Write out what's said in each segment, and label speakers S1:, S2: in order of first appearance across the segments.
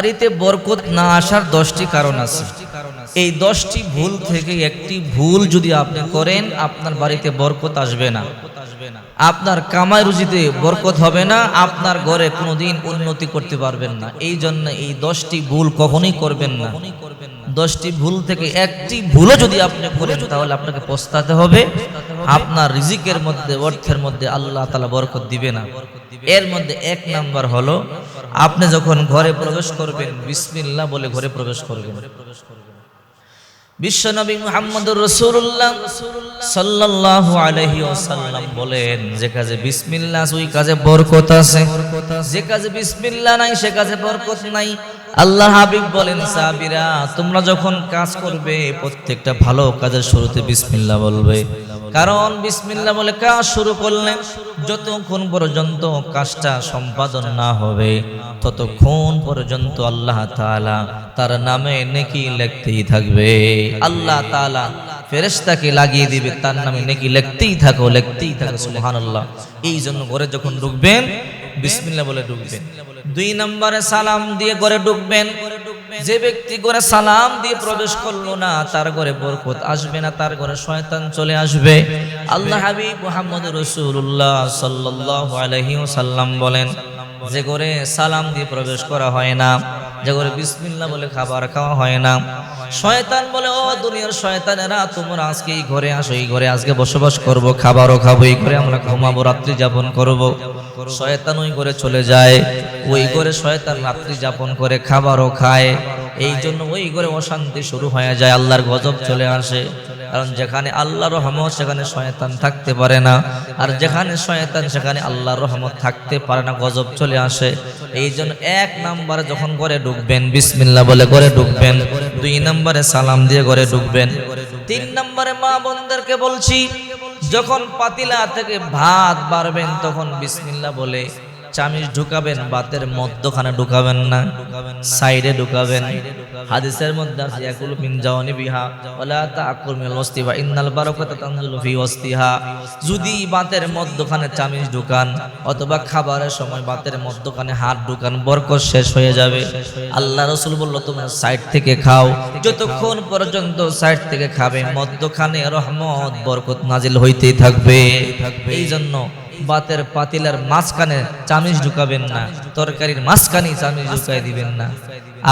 S1: বাড়িতে বরকত না আসার দশটি কারণ আছে। এই দশটি ভুল থেকে একটি ভুল যদি আপনি করেন, আপনার বাড়িতে বরকত আসবে না। আপনার কামাই রুজিতে বরকত হবে না, আপনার ঘরে কোনোদিন উন্নতি করতে পারবেন না। এই জন্য এই দশটি ভুল কখনোই করবেন না। দশটি ভুল থেকে একটি ভুলও যদি আপনি করেন, তাহলে আপনাকে পস্তাতে হবে। আপনার রিজিকের মধ্যে, অর্থের মধ্যে আল্লাহ তালা বরকত দিবে না। এর মধ্যে এক নাম্বার হলো আপনি যখন ঘরে প্রবেশ করবেন বিসমিল্লাহ বলে ঘরে প্রবেশ করবেন। বিশ্বনবী মুহাম্মদুর রাসূলুল্লাহ সাল্লাল্লাহু আলাইহি ওয়াসাল্লাম বলেন যে কাজে বিসমিল্লাহ আছে, ওই কাজে বরকত আছে। যে কাজে বিসমিল্লাহ নাই সে কাজে বরকত নাই। আল্লাহ হাবিব বলেন সাহাবীরা তোমরা যখন কাজ করবে প্রত্যেকটা ভালো কাজের শুরুতে বিসমিল্লাহ বলবে। কারণ বিসমিল্লাহ বলে কাজ শুরু করলে যতক্ষণ পর্যন্ত কাজটা সম্পাদন না হবে ততক্ষণ পর্যন্ত আল্লাহ তাআলা তার নামে নেকি লিখতেই থাকবে। আল্লাহ তাআলা ফেরেশতাকে লাগিয়ে দিবে, তার নামে নেকি লিখতেই থাকো লিখতেই থাকো, সুবহানাল্লাহ। এই জন্য ঘরে যখন ঢুকবেন, বিসমিল্লাহ বলে ঢুকবেন। দুই নম্বরে সালাম দিয়ে ঘরে ঢুকবেন। যে ব্যক্তি ঘরে সালাম দিয়ে প্রবেশ করল না, তার ঘরে বরকত আসবে না, তার ঘরে শয়তান চলে আসবে। আল্লাহ হাবিব মোহাম্মদ রাসূলুল্লাহ সাল্লাল্লাহু আলাইহি সাল্লাম বলেন যে ঘরে সালাম দিয়ে প্রবেশ করা হয় না, যে ঘরে বিসমিল্লা বলে খাবার খাওয়া হয় না। শয়তান বলে, ও দুনিয়ার শয়তানেরা, তোমরা আজকে এই ঘরে আসো, এই ঘরে আজকে বসবাস করব, খাবারও খাব, এই ঘরে আমরা ঘুমাবো, রাত্রি যাপন করব। শয়তান ওই ঘরে চলে যায়, ওই ঘরে শয়তান রাত্রি যাপন করে, খাবারও খায়। এই জন্য ওই ঘরে অশান্তি শুরু হয়ে যায়, আল্লাহর গজব চলে আসে। কারণ যেখানে আল্লাহর রহমত সেখানে শয়তান থাকতে পারে না। আর যেখানে শয়তান সেখানে আল্লাহর রহমত থাকতে পারে না গজব চলে আসে। এই জন্য এক নম্বরে যখন ঘরে ঢুকবেন বিসমিল্লা বলে ঘরে ঢুকবেন দুই নম্বরে সালাম দিয়ে ঘরে ঢুকবেন। তিন নম্বরে মা বোনদেরকে বলছি যখন পাতিলা থেকে ভাত বাড়বেন তখন বিসমিল্লা বলে চামিচ ঢুকাবেন, বাতের মধ্যখানে ঢুকাবেন না, সাইডে ঢুকাবেন। হাদিসের মধ্যে আছে, ইয়াকুল মিন জাওয়ানি বিহা, ওয়ালা তাকুল মিন ইন্নাল বারাকাতা তানজুলু ফি ওয়াসতিহা। যদি বাতের মধ্যখানে চামিচ ঢুকান, অথবা খাবারের সময় বাতের মধ্যখানে হাত ঢুকান, বরকত শেষ হয়ে যাবে। আল্লাহ রাসূল বলল, তোমরা সাইড থেকে খাও। যতক্ষণ পর্যন্ত সাইড থেকে খাবে, মধ্যখানে রহমত, বরকত নাজিল হইতেই থাকবে। এই জন্য বাতের পাতিলার মাঝখানে চামিচ ঢুকাবেন না, তরকারির মাঝখানে চামিচ ঢুকাই দিবেন না।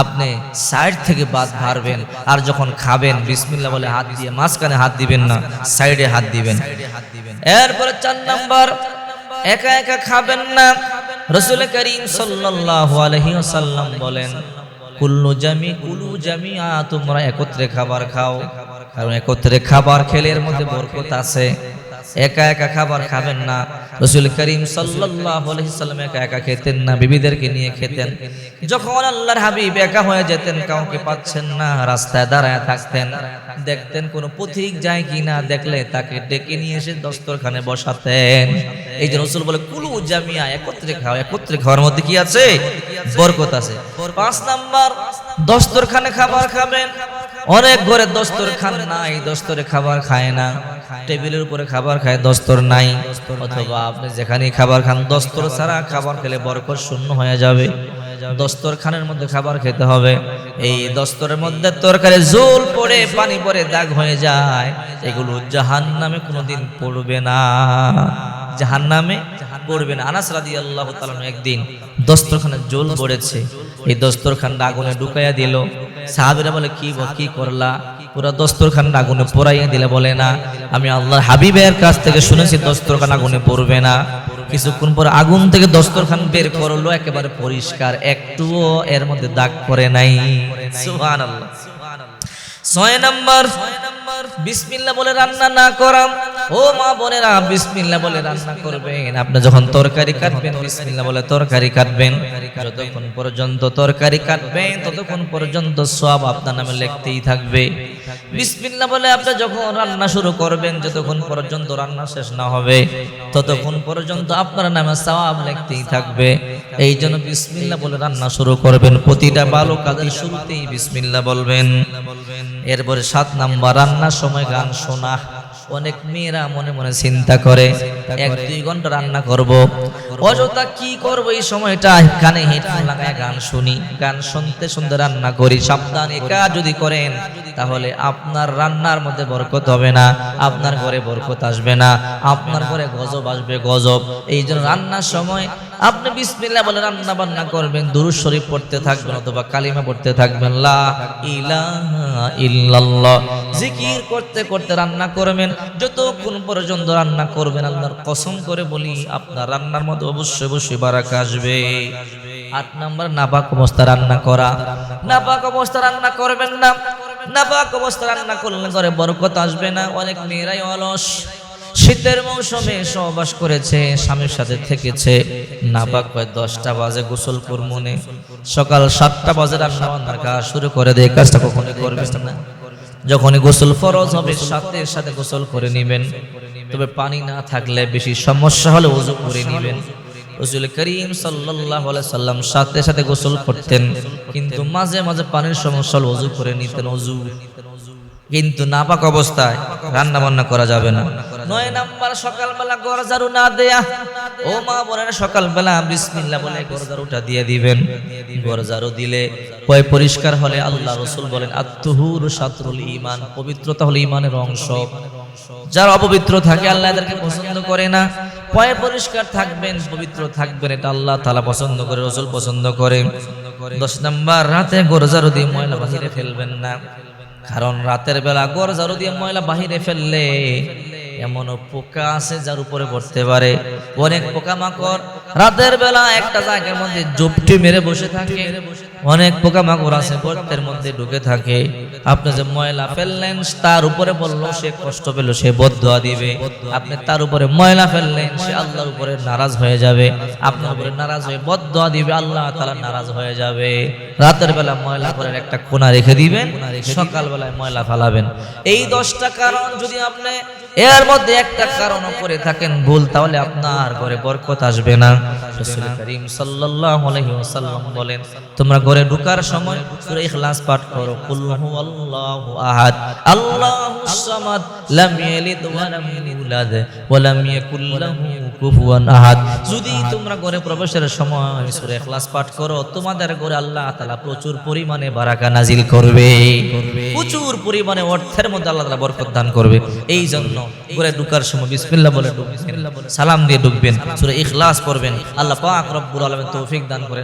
S1: আপনি সাইড থেকে বাদ ভারবেন আর যখন খাবেন, বিসমিল্লাহ বলে হাত দিয়ে মাঝখানে হাত দিবেন না, সাইডে হাত দিবেন। এরপরে চার নাম্বার, একা একা খাবেন না, রসুল করিম সাল্লাল্লাহু বলেন, কুল্লু জামি, কুলু জামিয়া তোমরা একত্রে খাবার খাও, কারণ একত্রে খাবার খেলে এর মধ্যে বরকত আছে। একা একা খাবার খাবেন না। রসুল করিম সাল্লাম একা একা খেতেন না, বিবিদেরকে নিয়ে খেতেন। যখন আল্লাহর হাবিব একা হয়ে যেতেন, কাউকে পাচ্ছেন না, রাস্তায় দাঁড়ায় থাকতেন। দেখতেন কোনো পথিক যায় কিনা, দেখলে তাকে ডেকে নিয়ে এসে দস্তরখানে বসাতেন। এই যে রসুল বলে, কুলু জামিয়া, একত্রে খাও, একত্রে খাওয়ার মধ্যে কি আছে? বরকত আছে। পাঁচ নাম্বার, দস্তরখানে খাবার খাবেন। অনেক ঘরে দস্তর খান নাই, দস্তরে খাবার খায় না। টেবিলের উপরে খাবার খায়, দস্তর নাই। অথবা আপনি যেখানে খাবার খান, দস্তর ছাড়া খাবার খেলে বরকত শূন্য হয়ে যাবে। দস্তর খানের মধ্যে খাবার খেতে হবে। এই দস্তরের মধ্যে তরকারি জোল পড়ে, পানি পড়ে, দাগ হয়ে যায়। এগুলো জাহান নামে কোনোদিন পড়বে না। জাহান নামে পড়বে না আনাস রাদি আল্লাহ একদিন দস্তরখানে জোল পড়েছে এই দস্তরখানটা আগুনে ঢুকাইয়া দিল। সাহাবিরা বলে, কি কি করলা? পুরো দস্তরখান আগুনে পোড়াইয়া দিলে বলে, না, আমি আল্লাহ হাবিবের কাছ থেকে শুনেছি দস্তরখান আগুনে পড়বে না। কিছুক্ষণ পর আগুন থেকে দস্তরখান বের করল, একেবারে পরিষ্কার। একটুও এর মধ্যে দাগ পড়ে নাই। সুবহানাল্লাহ। ছয় নাম্বার বিসমিল্লাহ বলে রান্না না করাম। ও মা বোনেরা বিসমিল্লাহ বলে রান্না করবেন। আপনি যখন তরকারি কাটবেন বিসমিল্লাহ বলে তরকারি কাটবেন। যতক্ষণ পর্যন্ত তরকারি কাটবেন, ততক্ষণ পর্যন্ত সব আপনার নামে লিখতেই থাকবে। বিসমিল্লাহ বলে আপনি যখন রান্না শুরু করবেন, যতক্ষণ পর্যন্ত রান্না শেষ না হবে, ততক্ষণ পর্যন্ত আপনার নামে সওয়াব লিখতেই থাকবে। এই জন্য বিসমিল্লাহ বলে রান্না শুরু করবেন। প্রতিটা ভালো কাজের শুরুতেই বিসমিল্লাহ বলবেন। এরপরে সাত নাম্বার রান্নার সময় গান শোনা। অনেক মেয়েরা মনে মনে চিন্তা করে, এক দুই ঘণ্টা রান্না করব। অযথা কি করব এই সময়টা? কানে হেডফোন লাগায় গান শুনি, গান শুনতে শুনতে রান্না করি। সাবধান একা যদি করেন, তাহলে আপনার রান্নার মধ্যে বরকত হবে না, আপনার ঘরে বরকত আসবে না, আপনার ঘরে গজব আসবে গজব। এই জন্য রান্নার সময় আপনি বিসমিল্লাহ বলে রান্না বান্না করবেন, দুরুদ শরীফ পড়তে থাকবেন অথবা কালিমা পড়তে থাকবেন, লা ইলাহা ইল্লাল্লাহ। জিকির করতে করতে রান্না করবেন, যতক্ষণ পর্যন্ত রান্না করবেন, আল্লাহর কসম করে বলি, আপনার রান্নার মধ্যে অবশ্যই অবশ্যই বারাকা আসবে। আট নাম্বার, নাপাক অবস্থা রান্না করা। নাপাক অবস্থা রান্না করবেন না। নাপাক অবস্থা রান্না করলে ঘরে বরকত আসবে না, অনেক মেয়েরাই অলস। শীতের মৌসুমে সহবাস করেছে, স্বামীর সাথে থেকেছে। নাপাক হয় দশটা বাজে গোসল মনে সকাল সাতটা বাজে রান্না বান্নার কাজ শুরু করে দেয়, কাজটা কখনই করবে না। যখনই গোসল ফরজ হবে সাথে সাথে গোসল করে নেবেন। তবে পানি না থাকলে বেশি সমস্যা হলে ওযু করে নেবেন। রসুল করিম আলাইহি সাল্লাম সাথে সাথে গোসল করতেন, কিন্তু মাঝে মাঝে পানির সমস্যা হলে ওযু করে নিতেন ওযু কিন্তু নাপাক অবস্থায় রান্না বান্না করা যাবে না। নয় নাম্বার সকালবেলা ঝাড়ু না দেয়া। ও মা বোনেরা, সকালবেলা বিসমিল্লাহ বলে ঝাড়ুটা দিয়ে দিবেন। ঝাড়ু দিলে পয় পরিষ্কার হলে আল্লাহ রসুল বলেন আত্মহুর সাতরুল ইমান পবিত্রতা হলো ইমানের অংশ। যারা অপবিত্র থাকে আল্লাহ এদেরকে পছন্দ করে না। পয়ে পরিষ্কার থাকবেন পবিত্র থাকবেন এটা আল্লাহ তালা পছন্দ করে, রসুল পছন্দ করে। দশ নাম্বার, রাতে গোরজারু দিয়ে ময়লা বাহিরে ফেলবেন না। কারণ রাতের বেলা ঝাড়ু দিয়ে ময়লা বাহিরে ফেললে এমনও পোকা আছে যার উপরে পড়তে পারে। অনেক পোকামাকড়। রাতের বেলা একটা জায়গার মধ্যে জপটি মেরে বসে থাকে। অনেক পোকামাকড় আছে, গর্তের মধ্যে ঢুকে থাকে। আপনি যে ময়লা ফেললেন, তার উপরে বলল সে কষ্ট পেল, সে বদুয়া দিবে। আপনি তার উপরে ময়লা ফেললেন, সে আল্লাহর উপরে নারাজ হয়ে যাবে। আপনার উপরে নারাজ হয়ে বদুয়া দিবে, আল্লাহ তালা নারাজ হয়ে যাবে। রাতের বেলা ময়লা করে একটা কোনা রেখে দিবেন সকাল বেলায় ময়লা ফালাবেন। এই দশটা কারণ যদি আপনি এর মধ্যে একটা কারণও করে থাকেন ভুল, তাহলে আপনার ঘরে বরকত আসবে না। বলেন, তোমরা ঘরে ঢোকার সময় ইখলাস পাঠ করো। কুল আহাদ। সামাদ লাম ইয়ালিদ ওয়া লাম ইউলাদ ওয়া লাম ইয়াকুল লাহু কুফুয়ান আহাদ। যদি তোমরা ঘরে প্রবেশের সময় ইখলাস পাঠ করো, তোমাদের ঘরে আল্লাহ তাআলা প্রচুর পরিমাণে বারাকা নাজিল করবে। প্রচুর পরিমাণে অর্থের মধ্যে আল্লাহ তাআলা বরকত দান করবে। এই জন্য ঘরে ঢোকার সময় বিসমিল্লাহ বলে ঢুকবেন, সালাম দিয়ে ঢুকবেন, সূরা ইখলাস পড়বেন। আল্লাহ পাক রব্বুল আলামিন তৌফিক দান করেন।